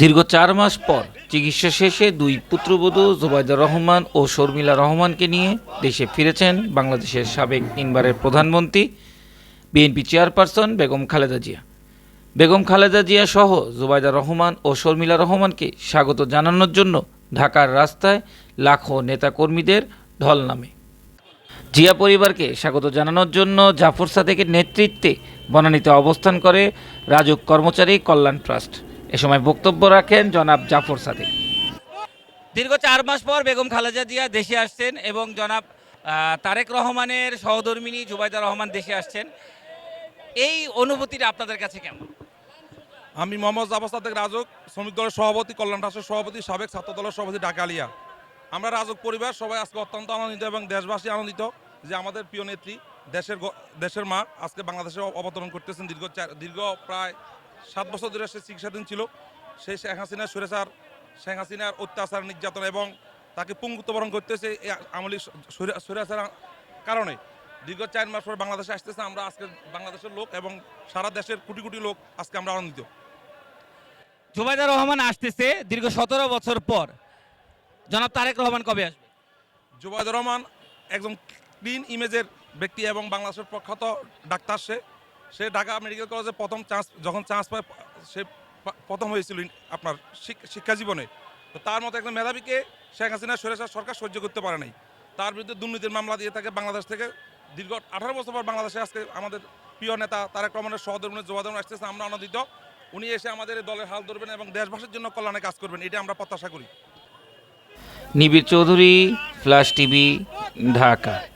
দীর্ঘ চার মাস পর চিকিৎসা শেষে দুই পুত্রবধূ জোবায়দা রহমান ও শর্মিলা রহমানকে নিয়ে দেশে ফিরেছেন বাংলাদেশের সাবেক তিনবারের প্রধানমন্ত্রী, বিএনপি চেয়ারপারসন বেগম খালেদা জিয়া। বেগম খালেদা জিয়া সহ জোবায়দা রহমান ও শর্মিলা রহমানকে স্বাগত জানানোর জন্য ঢাকার রাস্তায় লাখো নেতাকর্মীদের ঢল নামে। জিয়া পরিবারকে স্বাগত জানানোর জন্য জাফর সাদেকের নেতৃত্বে বনানীতে অবস্থান করে রাজুক কর্মচারী কল্যাণ ট্রাস্ট। এ সময় বক্তব্য রাখেন জনাব জাফর সাদেক দীর্ঘ চার মাস পর বেগম খালেজা জিয়া দেশে আসছেন এবং জনাব তারেক রহমানের সহধর্মিনী জুবাইদা রহমান দেশে আসছেন। এই অনুভূতিটা আপনাদের কাছে কেমন? আমি মোহাম্মদ জাফর সাদেক রাজক শ্রমিক দলের সভাপতি কল্যাণ রাষ্ট্রের সভাপতি সাবেক ছাত্র দলের সভাপতি ঢাকা আলিয়া আমরা রাজক পরিবার সবাই আজকে অত্যন্ত আনন্দিত এবং দেশবাসী আনন্দিত। যে আমাদের প্রিয় নেত্রী দেশের দেশের মা আজকে বাংলাদেশে অবতরণ করতেছেন দীর্ঘ দীর্ঘ প্রায় সাত বছর ধরে সে চিকিৎসাধীন ছিল। সেই শেখ হাসিনার সুরেশার শেখ হাসিনার অত্যাচার নির্যাতন এবং তাকে পুঙ্গুত্ববরণ করতেছে এই আমলি সুরেশার কারণে। দীর্ঘ চার মাস পর বাংলাদেশে আসতেছে আমরা আজকে বাংলাদেশের লোক এবং সারা দেশের কোটি কোটি লোক আজকে আমরা আনন্দিত। জুবাইদা রহমান আসতেছে দীর্ঘ সতেরো বছর পর। জনাব তারেক রহমান কবে আসবে? জুবাইদুর রহমান একজন ক্লিন ইমেজের ব্যক্তি এবং বাংলাদেশের প্রখ্যাত ডাক্তার সে। সে ঢাকা মেডিকেল কলেজে প্রথম চান্স, যখন চান্স পায়, সে প্রথম হয়েছিল আপনার শিক- শিক্ষা জীবনে। তো তার মতো একজন মেধাবীকে শেখ হাসিনা সরেসার সরকার সহ্য করতে পারে নাই। তার বিরুদ্ধে দুর্নীতির মামলা দিয়ে থাকে বাংলাদেশ থেকে। দীর্ঘ আঠারো বছর পর বাংলাদেশে আজকে আমাদের প্রিয় নেতা তারেক রহমানের সহধর্মী জোবাদন আসতেছে, আমরা আনন্দিত। উনি এসে আমাদের দলের হাল ধরবেন এবং দেশবাসীর জন্য কল্যাণে কাজ করবেন এটা আমরা প্রত্যাশা করি। নিবিড় চৌধুরী, ফ্ল্যাশ টিভি, ঢাকা।